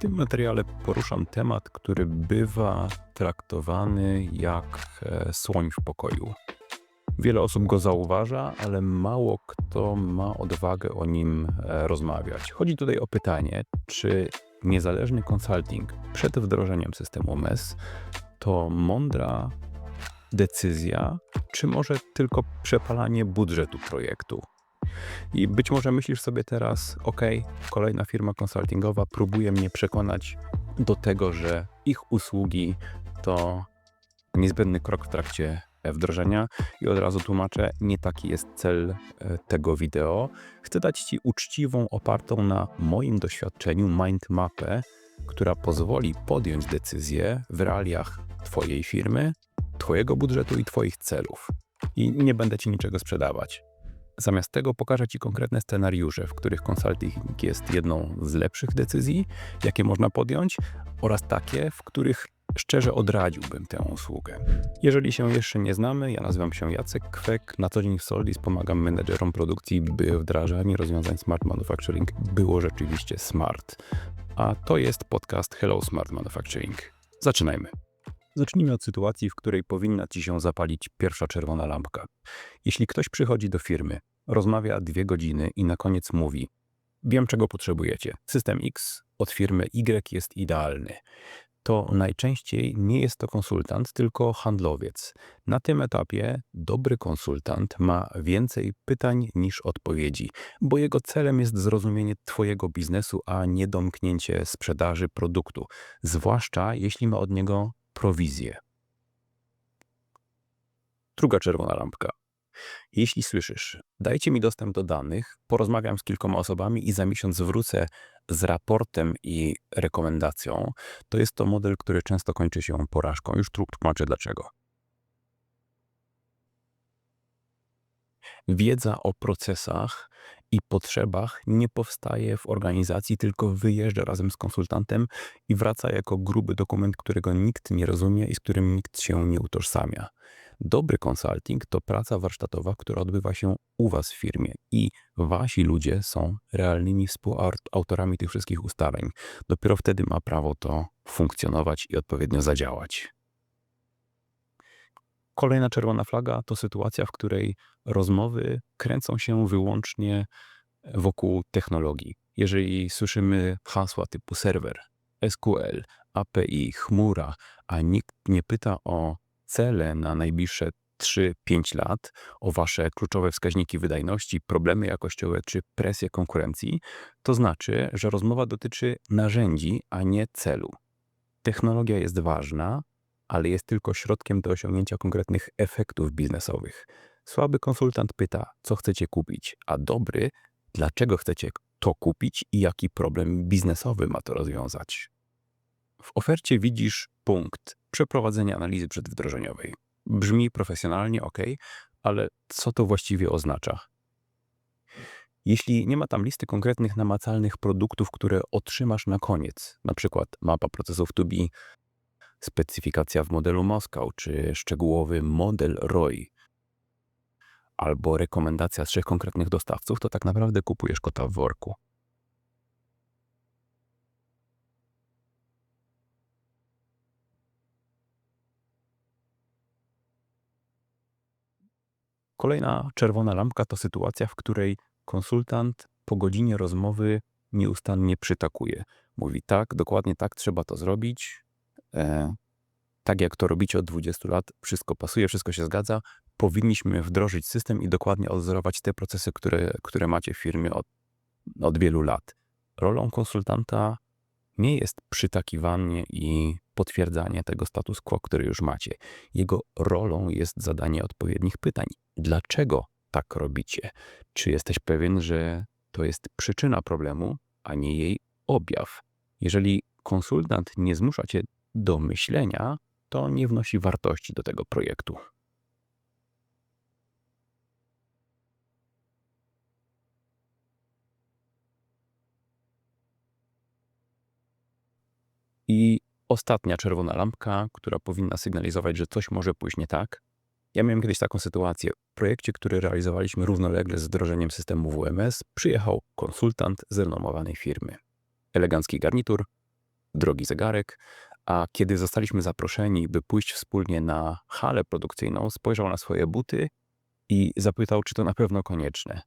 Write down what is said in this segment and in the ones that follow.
tym materiale poruszam temat, który bywa traktowany jak e, słoń w pokoju. Wiele osób go zauważa, ale mało kto ma odwagę o nim e, rozmawiać. Chodzi tutaj o pytanie, czy niezależny konsulting przed wdrożeniem systemu MES to mądra decyzja, czy może tylko przepalanie budżetu projektu? I być może myślisz sobie teraz, ok, kolejna firma konsultingowa próbuje mnie przekonać do tego, że ich usługi to niezbędny krok w trakcie wdrożenia i od razu tłumaczę, nie taki jest cel e, tego wideo. Chcę dać Ci uczciwą, opartą na moim doświadczeniu mindmapę, która pozwoli podjąć decyzję w realiach Twojej firmy, Twojego budżetu i Twoich celów. I nie będę Ci niczego sprzedawać. Zamiast tego pokażę Ci konkretne scenariusze, w których konsulting jest jedną z lepszych decyzji, jakie można podjąć, oraz takie, w których szczerze odradziłbym tę usługę. Jeżeli się jeszcze nie znamy, ja nazywam się Jacek Kwek. Na co dzień w Soldis pomagam menedżerom produkcji, by wdrażanie rozwiązań Smart Manufacturing było rzeczywiście smart. A to jest podcast Hello Smart Manufacturing. Zaczynajmy. Zacznijmy od sytuacji, w której powinna ci się zapalić pierwsza czerwona lampka. Jeśli ktoś przychodzi do firmy, rozmawia dwie godziny i na koniec mówi: Wiem, czego potrzebujecie. System X od firmy Y jest idealny. To najczęściej nie jest to konsultant, tylko handlowiec. Na tym etapie dobry konsultant ma więcej pytań niż odpowiedzi, bo jego celem jest zrozumienie Twojego biznesu, a nie domknięcie sprzedaży produktu, zwłaszcza jeśli ma od niego prowizję. Druga czerwona lampka. Jeśli słyszysz, dajcie mi dostęp do danych, porozmawiam z kilkoma osobami i za miesiąc wrócę z raportem i rekomendacją, to jest to model, który często kończy się porażką. Już tłumaczę dlaczego. Wiedza o procesach i potrzebach nie powstaje w organizacji, tylko wyjeżdża razem z konsultantem i wraca jako gruby dokument, którego nikt nie rozumie i z którym nikt się nie utożsamia. Dobry konsulting to praca warsztatowa, która odbywa się u Was w firmie i Wasi ludzie są realnymi współautorami tych wszystkich ustaleń. Dopiero wtedy ma prawo to funkcjonować i odpowiednio zadziałać. Kolejna czerwona flaga to sytuacja, w której rozmowy kręcą się wyłącznie wokół technologii. Jeżeli słyszymy hasła typu serwer, SQL, API, chmura, a nikt nie pyta o cele na najbliższe 3-5 lat, o wasze kluczowe wskaźniki wydajności, problemy jakościowe czy presję konkurencji, to znaczy, że rozmowa dotyczy narzędzi, a nie celu. Technologia jest ważna, ale jest tylko środkiem do osiągnięcia konkretnych efektów biznesowych. Słaby konsultant pyta, co chcecie kupić, a dobry, dlaczego chcecie to kupić i jaki problem biznesowy ma to rozwiązać. W ofercie widzisz punkt przeprowadzenia analizy przedwdrożeniowej. Brzmi profesjonalnie, ok, ale co to właściwie oznacza? Jeśli nie ma tam listy konkretnych, namacalnych produktów, które otrzymasz na koniec, przykład mapa procesów to be, specyfikacja w modelu Moskau, czy szczegółowy model ROI, albo rekomendacja trzech konkretnych dostawców, to tak naprawdę kupujesz kota w worku. Kolejna czerwona lampka to sytuacja, w której konsultant po godzinie rozmowy nieustannie przytakuje. Mówi tak, dokładnie tak, trzeba to zrobić. E, tak jak to robicie od 20 lat, wszystko pasuje, wszystko się zgadza. Powinniśmy wdrożyć system i dokładnie odzorować te procesy, które, które macie w firmie od, od wielu lat. Rolą konsultanta nie jest przytakiwanie i potwierdzanie tego status quo, który już macie. Jego rolą jest zadanie odpowiednich pytań. Dlaczego tak robicie? Czy jesteś pewien, że to jest przyczyna problemu, a nie jej objaw? Jeżeli konsultant nie zmusza cię do myślenia, to nie wnosi wartości do tego projektu. Ostatnia czerwona lampka, która powinna sygnalizować, że coś może pójść nie tak. Ja miałem kiedyś taką sytuację. W projekcie, który realizowaliśmy równolegle z wdrożeniem systemu WMS, przyjechał konsultant z renomowanej firmy. Elegancki garnitur, drogi zegarek, a kiedy zostaliśmy zaproszeni, by pójść wspólnie na halę produkcyjną, spojrzał na swoje buty i zapytał, czy to na pewno konieczne.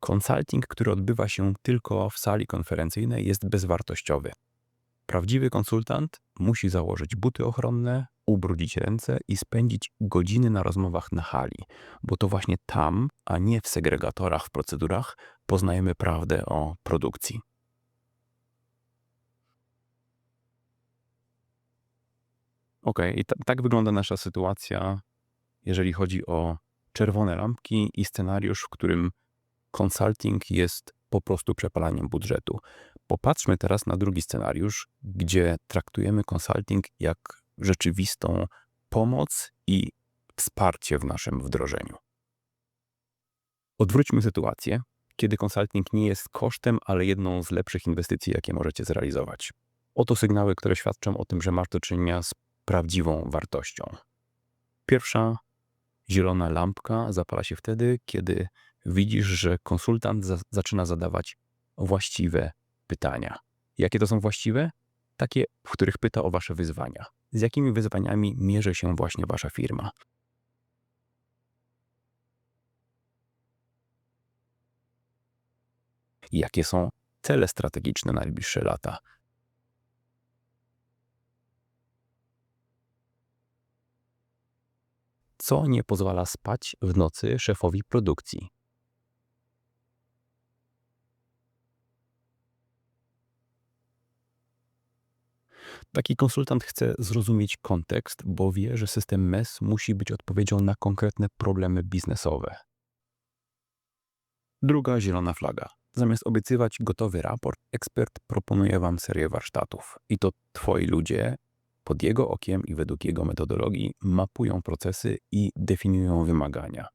Konsulting, który odbywa się tylko w sali konferencyjnej, jest bezwartościowy. Prawdziwy konsultant musi założyć buty ochronne, ubrudzić ręce i spędzić godziny na rozmowach na hali, bo to właśnie tam, a nie w segregatorach w procedurach, poznajemy prawdę o produkcji. Ok, i ta, tak wygląda nasza sytuacja, jeżeli chodzi o czerwone lampki i scenariusz, w którym consulting jest po prostu przepalaniem budżetu. Popatrzmy teraz na drugi scenariusz, gdzie traktujemy consulting jak rzeczywistą pomoc i wsparcie w naszym wdrożeniu. Odwróćmy sytuację, kiedy consulting nie jest kosztem, ale jedną z lepszych inwestycji, jakie możecie zrealizować. Oto sygnały, które świadczą o tym, że masz do czynienia z prawdziwą wartością. Pierwsza zielona lampka zapala się wtedy, kiedy widzisz, że konsultant za zaczyna zadawać właściwe pytania. Jakie to są właściwe? Takie, w których pyta o wasze wyzwania. Z jakimi wyzwaniami mierzy się właśnie wasza firma? Jakie są cele strategiczne na najbliższe lata? Co nie pozwala spać w nocy szefowi produkcji? Taki konsultant chce zrozumieć kontekst, bo wie, że system MES musi być odpowiedzią na konkretne problemy biznesowe. Druga zielona flaga. Zamiast obiecywać gotowy raport, ekspert proponuje Wam serię warsztatów. I to Twoi ludzie pod jego okiem i według jego metodologii mapują procesy i definiują wymagania.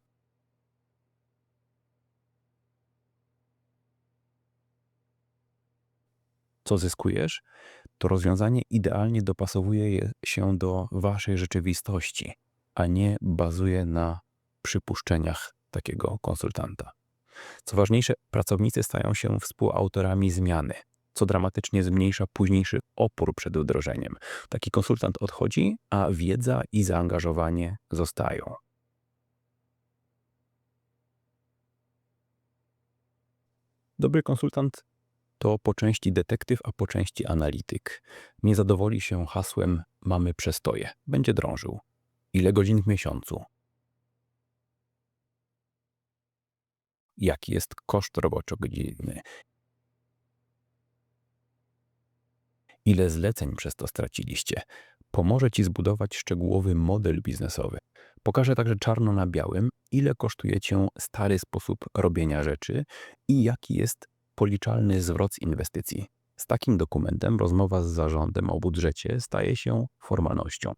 Co zyskujesz? To rozwiązanie idealnie dopasowuje się do waszej rzeczywistości, a nie bazuje na przypuszczeniach takiego konsultanta. Co ważniejsze, pracownicy stają się współautorami zmiany, co dramatycznie zmniejsza późniejszy opór przed wdrożeniem. Taki konsultant odchodzi, a wiedza i zaangażowanie zostają. Dobry konsultant to po części detektyw, a po części analityk. Nie zadowoli się hasłem mamy przestoje. Będzie drążył. Ile godzin w miesiącu? Jaki jest koszt roboczo-godziny? Ile zleceń przez to straciliście? Pomoże Ci zbudować szczegółowy model biznesowy. Pokażę także czarno na białym, ile kosztuje Cię stary sposób robienia rzeczy i jaki jest policzalny zwrot z inwestycji. Z takim dokumentem rozmowa z zarządem o budżecie staje się formalnością.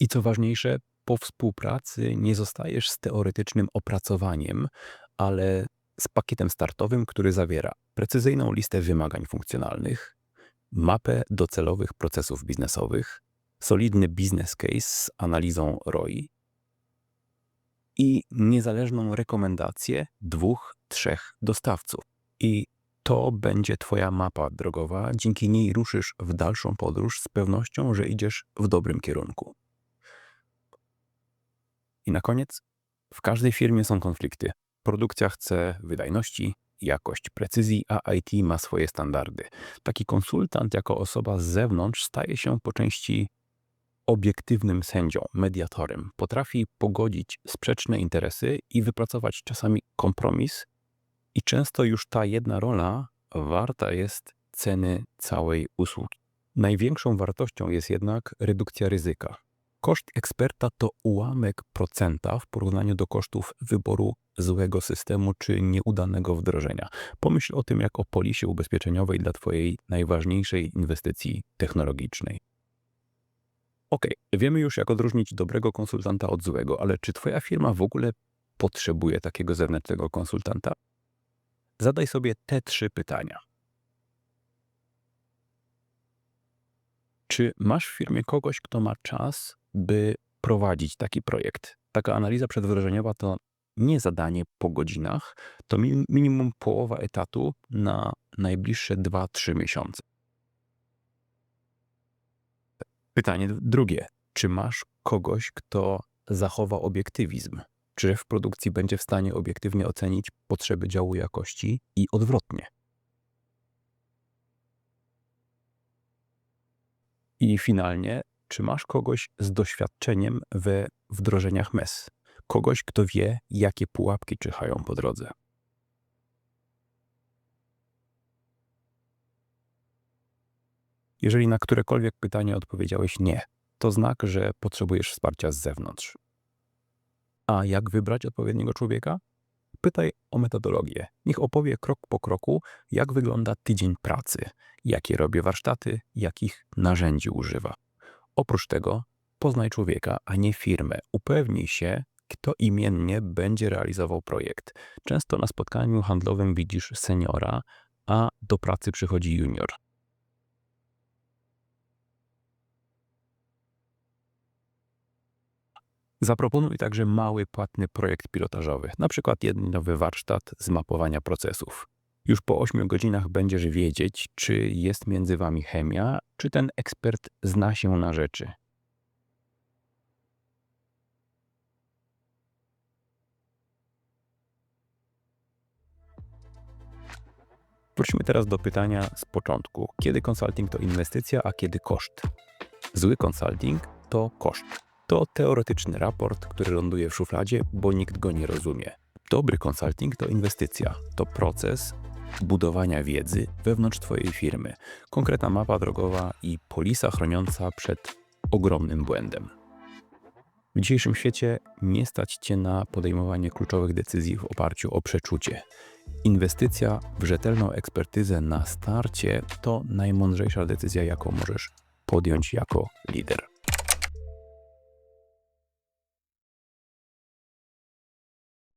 I co ważniejsze, po współpracy nie zostajesz z teoretycznym opracowaniem, ale z pakietem startowym, który zawiera precyzyjną listę wymagań funkcjonalnych, mapę docelowych procesów biznesowych, solidny business case z analizą ROI i niezależną rekomendację dwóch, trzech dostawców. I to będzie Twoja mapa drogowa, dzięki niej ruszysz w dalszą podróż z pewnością, że idziesz w dobrym kierunku. I na koniec, w każdej firmie są konflikty. Produkcja chce wydajności, jakość, precyzji, a IT ma swoje standardy. Taki konsultant, jako osoba z zewnątrz, staje się po części obiektywnym sędzią, mediatorem. Potrafi pogodzić sprzeczne interesy i wypracować czasami kompromis, i często już ta jedna rola warta jest ceny całej usługi. Największą wartością jest jednak redukcja ryzyka. Koszt eksperta to ułamek procenta w porównaniu do kosztów wyboru złego systemu czy nieudanego wdrożenia. Pomyśl o tym jak o polisie ubezpieczeniowej dla Twojej najważniejszej inwestycji technologicznej. Ok, wiemy już jak odróżnić dobrego konsultanta od złego, ale czy Twoja firma w ogóle potrzebuje takiego zewnętrznego konsultanta? Zadaj sobie te trzy pytania. Czy masz w firmie kogoś, kto ma czas, by prowadzić taki projekt? Taka analiza przedwdrożeniowa to nie zadanie po godzinach, to minimum połowa etatu na najbliższe 2-3 miesiące. Pytanie drugie. Czy masz kogoś, kto zachowa obiektywizm? Czy w produkcji będzie w stanie obiektywnie ocenić potrzeby działu jakości i odwrotnie? I finalnie, czy masz kogoś z doświadczeniem we wdrożeniach MES? Kogoś, kto wie, jakie pułapki czyhają po drodze? Jeżeli na którekolwiek pytanie odpowiedziałeś nie, to znak, że potrzebujesz wsparcia z zewnątrz. A jak wybrać odpowiedniego człowieka? Pytaj o metodologię. Niech opowie krok po kroku, jak wygląda tydzień pracy, jakie robię warsztaty, jakich narzędzi używa. Oprócz tego poznaj człowieka, a nie firmę. Upewnij się, kto imiennie będzie realizował projekt. Często na spotkaniu handlowym widzisz seniora, a do pracy przychodzi junior. Zaproponuj także mały, płatny projekt pilotażowy, na przykład jednodniowy warsztat zmapowania procesów. Już po 8 godzinach będziesz wiedzieć, czy jest między wami chemia, czy ten ekspert zna się na rzeczy. Wróćmy teraz do pytania z początku. Kiedy konsulting to inwestycja, a kiedy koszt? Zły konsulting to koszt. To teoretyczny raport, który ląduje w szufladzie, bo nikt go nie rozumie. Dobry konsulting to inwestycja, to proces budowania wiedzy wewnątrz Twojej firmy, konkretna mapa drogowa i polisa chroniąca przed ogromnym błędem. W dzisiejszym świecie nie stać Cię na podejmowanie kluczowych decyzji w oparciu o przeczucie. Inwestycja w rzetelną ekspertyzę na starcie to najmądrzejsza decyzja, jaką możesz podjąć jako lider.